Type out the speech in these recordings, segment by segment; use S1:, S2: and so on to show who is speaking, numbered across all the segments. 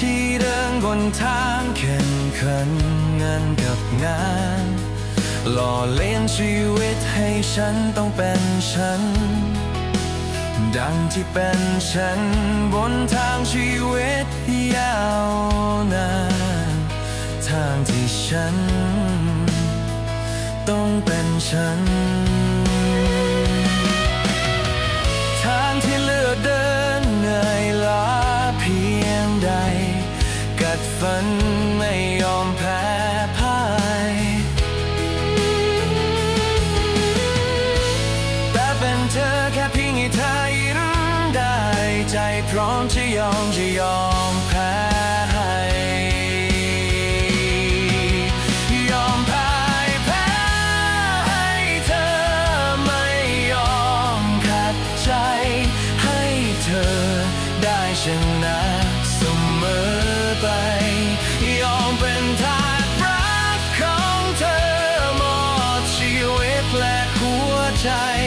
S1: ที่เดินบนทางแข่งขันงานกับงานหล่อเลี้ยงชีวิตให้ฉันต้องเป็นฉัน ดังที่เป็นฉันบนทางชีวิตยาวนานทางที่ฉัน ต้องเป็นฉัน ดฝันไม่ยอมแพ้พ่ายแต่เป็นเธอแค่เพียงให้เธอยิ้มได้ ใจพร้อมจะยอมจะยอม หัว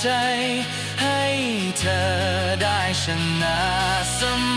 S1: ใจให้เธอได้ชนะเสมอ